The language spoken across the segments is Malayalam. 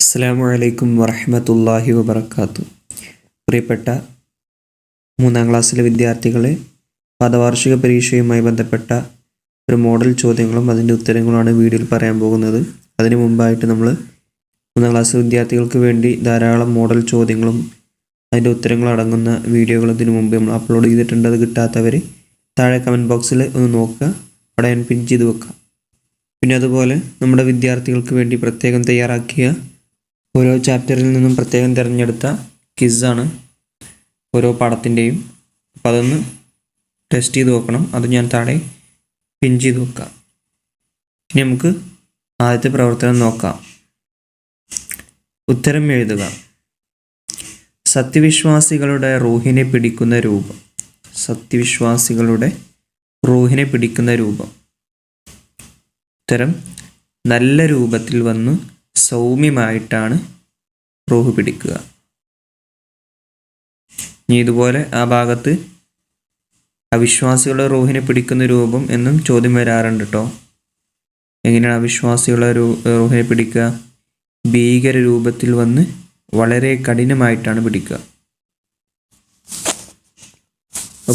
അസ്സാം വലൈക്കും വറഹമത്തല്ലാഹി വബർക്കാത്തു പ്രിയപ്പെട്ട മൂന്നാം ക്ലാസ്സിലെ വിദ്യാർത്ഥികളെ പദവാർഷിക പരീക്ഷയുമായി ബന്ധപ്പെട്ട ഒരു മോഡൽ ചോദ്യങ്ങളും അതിന്റെ ഉത്തരങ്ങളുമാണ് വീഡിയോയിൽ പറയാൻ പോകുന്നത്. അതിനു മുമ്പായിട്ട് നമ്മൾ മൂന്നാം ക്ലാസ് വിദ്യാർത്ഥികൾക്ക് വേണ്ടി ധാരാളം മോഡൽ ചോദ്യങ്ങളും അതിന്റെ ഉത്തരങ്ങളും അടങ്ങുന്ന വീഡിയോകൾ ഇതിനു മുമ്പ് നമ്മൾ അപ്ലോഡ് ചെയ്തിട്ടുണ്ട്. അത് കിട്ടാത്തവർ താഴെ കമന്റ് ബോക്സിൽ ഒന്ന് നോക്കുക അവിടെ ഞാൻ പിൻ ചെയ്ത് വെക്കാം. പിന്നെ അതുപോലെ നമ്മുടെ വിദ്യാർത്ഥികൾക്ക് വേണ്ടി പ്രത്യേകം തയ്യാറാക്കിയ ഓരോ ചാപ്റ്ററിൽ നിന്നും പ്രത്യേകം തിരഞ്ഞെടുത്ത ക്വിസാണ് ഓരോ പാഠത്തിന്റെയും അപ്പോൾ അതൊന്ന് ടെസ്റ്റ് ചെയ്ത് നോക്കണം. അത് ഞാൻ താഴെ പിൻ ചെയ്ത് നോക്കാം ഇനി നമുക്ക് ആദ്യത്തെ പ്രവർത്തനം നോക്കാം. ഉത്തരം എഴുതുക. സത്യവിശ്വാസികളുടെ റൂഹിനെ പിടിക്കുന്ന രൂപം. സത്യവിശ്വാസികളുടെ റൂഹിനെ പിടിക്കുന്ന രൂപം. ഉത്തരം നല്ല രൂപത്തിൽ വന്ന് സൗമ്യമായിട്ടാണ് റോഹ് പിടിക്കുക. ഇനി ഇതുപോലെ ആ ഭാഗത്ത് അവിശ്വാസികളുടെ റൂഹിനെ പിടിക്കുന്ന രൂപം എന്നും ചോദ്യം വരാറുണ്ട് കേട്ടോ എങ്ങനെയാണ് അവിശ്വാസികളുടെ രൂ റൂഹിനെ പിടിക്കുക? ഭീകര രൂപത്തിൽ വന്ന് വളരെ കഠിനമായിട്ടാണ് പിടിക്കുക.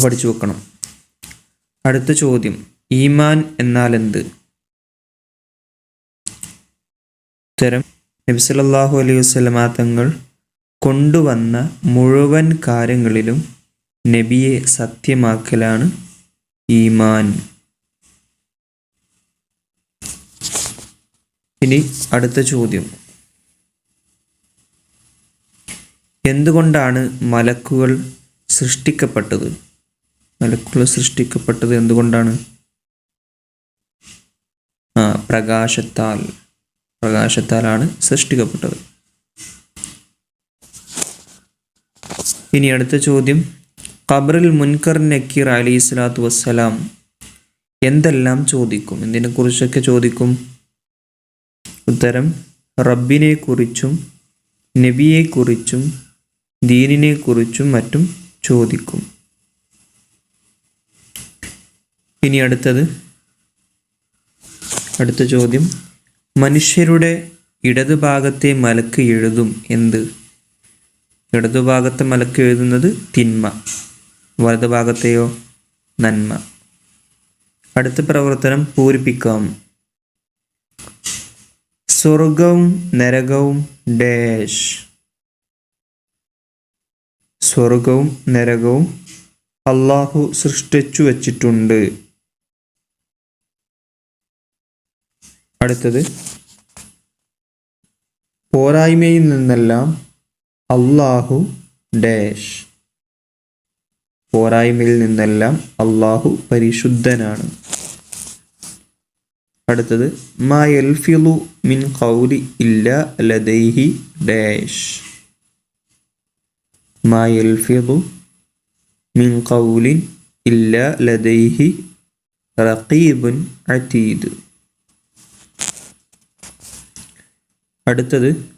പഠിച്ചു വെക്കണം. അടുത്ത ചോദ്യം ഈമാൻ എന്നാൽ എന്ത്? ഉത്തരം നബിസലല്ലാഹു അലൈഹി വസ്ലമ തങ്ങൾ കൊണ്ടുവന്ന മുഴുവൻ കാര്യങ്ങളിലും നബിയെ സത്യമാക്കലാണ് ഈമാൻ. ഇനി അടുത്ത ചോദ്യം. എന്തുകൊണ്ടാണ് മലക്കുകൾ സൃഷ്ടിക്കപ്പെട്ടത്? മലക്കുകൾ സൃഷ്ടിക്കപ്പെട്ടത് എന്തുകൊണ്ടാണ്? ആ പ്രകാശത്താൽ. പ്രകാശത്താലാണ് സൃഷ്ടിക്കപ്പെട്ടത്. ഇനി അടുത്ത ചോദ്യം. ഖബറിൽ മുൻകർ നക്കീർ അലി സ്വലാത്തു വസ്സലാം എന്തെല്ലാം ചോദിക്കും? എന്തിനെക്കുറിച്ചൊക്കെ ചോദിക്കും? ഉത്തരം റബ്ബിനെക്കുറിച്ചും നബിയെക്കുറിച്ചും ദീനിനെക്കുറിച്ചും മറ്റും ചോദിക്കും. ഇനി അടുത്തത്. അടുത്ത ചോദ്യം. മനുഷ്യരുടെ ഇടതുഭാഗത്തെ മലക്ക് എഴുതും എന്ത്? ഇടതുഭാഗത്തെ മലക്ക് എഴുതുന്നത് തിന്മ. വലതുഭാഗത്തെയോ നന്മ. അടുത്ത പ്രവർത്തനം പൂരിപ്പിക്കാം. സ്വർഗവും നരകവും ഡാഷ്. സ്വർഗവും നരകവും അള്ളാഹു സൃഷ്ടിച്ചു വച്ചിട്ടുണ്ട്. അടുത്തത്. പോരായ്മയിൽ നിന്നെല്ലാം അള്ളാഹു ഡാഷ്. പോരായ്മയിൽ നിന്നെല്ലാം അള്ളാഹു പരിശുദ്ധനാണ്. അടുത്തത്. മാ മിൻ കൗലി ഇല്ല ലദൈഹി ഡാഷ്. മാ മിൻ കൗലിൻ ഇല്ല ലദൈഹി റഖീബുൻ അതീദ് അടുത്തത്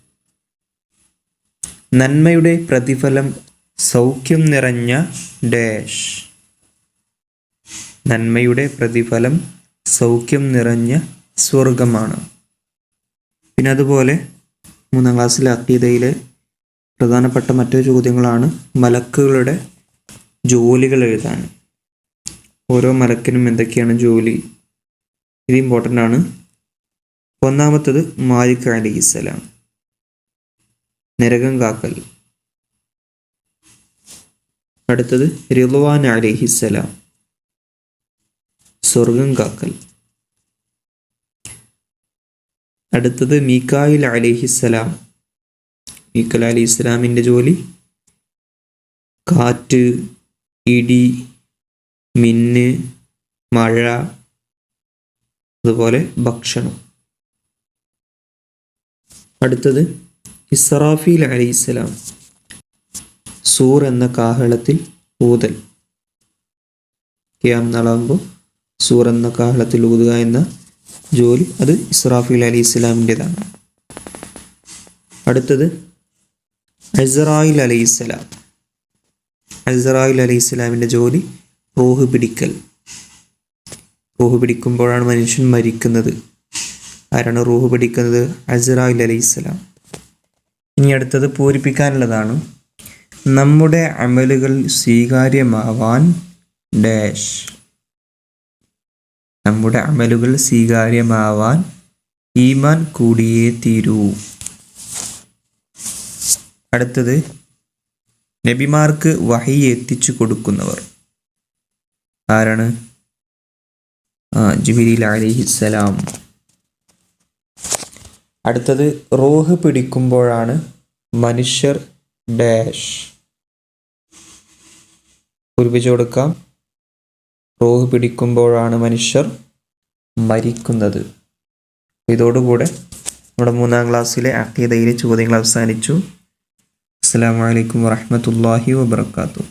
നന്മയുടെ പ്രതിഫലം സൗഖ്യം നിറഞ്ഞ ഡാഷ്. നന്മയുടെ പ്രതിഫലം സൗഖ്യം നിറഞ്ഞ സ്വർഗമാണ് പിന്നെ അതുപോലെ മൂന്നാം ക്ലാസ്സിലെ അക്കീതയിലെ പ്രധാനപ്പെട്ട മറ്റൊരു ചോദ്യങ്ങളാണ് മലക്കുകളുടെ ജോലികൾ എഴുതാൻ. ഓരോ മലക്കിനും എന്തൊക്കെയാണ് ജോലി? ഇത് ഇമ്പോർട്ടന്റ് ആണ്. ഒന്നാമത്തത് മാലിക് അലിസ്സലാം നരകം കാക്കൽ. അടുത്തത് റിളുവാൻ അലിഹിസ്സലാം സ്വർഗം കാക്കൽ. അടുത്തത് മീക്കായിൽ അലിഹിസ്സലാം മീക്കൽ അലി ഇസ്ലാമിന്റെ ജോലി? കാറ്റ് ഇടി മിന്ന് മഴ അതുപോലെ ഭക്ഷണം. അടുത്തത് ഇസ്രാഫീൽ അലൈഹിസ്സലാം. സൂർ എന്ന കാഹളത്തിൽ ഊതൽ. ക്യാം നാളാകുമ്പോൾ സൂർ എന്ന കാഹളത്തിൽ ഊതുക എന്ന ജോലി അത് ഇസ്രാഫീൽ അലി ഇസ്ലാമിന്റെതാണ് അടുത്തത് അസറായിൽ അലി ഇസ്ലാം അസറായിൽ അലി ഇസ്ലാമിന്റെ ജോലി റൂഹ് പിടിക്കൽ. റൂഹ് പിടിക്കുമ്പോഴാണ് മനുഷ്യൻ മരിക്കുന്നത്. ആരാണ് റൂഹ് പിടിക്കുന്നത്? അസറായിൽ അലൈഹി ഇസ്ലാം ഇനി അടുത്തത് പൂരിപ്പിക്കാനുള്ളതാണ്. നമ്മുടെ അമലുകൾ സ്വീകാര്യമാവാൻ ഡാഷ്. നമ്മുടെ അമലുകൾ സ്വീകാര്യമാവാൻ ഈമാൻ കൂടിയേ തീരൂ. അടുത്തത് നബിമാർക്ക് വഹി എത്തിച്ചു കൊടുക്കുന്നവർ. ആരാണ്? ജിബിരിൽ അലിഹിസ്സലാം. അടുത്തത് റോഹ് പിടിക്കുമ്പോഴാണ് മനുഷ്യർ ഡാഷ്. കുറിപ്പിച്ചു കൊടുക്കാം. റോഹ് പിടിക്കുമ്പോഴാണ് മനുഷ്യർ മരിക്കുന്നത്. ഇതോടുകൂടെ നമ്മുടെ മൂന്നാം ക്ലാസ്സിലെ അക്കീതയിലെ ചോദ്യങ്ങൾ അവസാനിച്ചു. അസ്സാം വലൈക്കും വാഹമത്തല്ലാഹി വാബർക്കാത്തു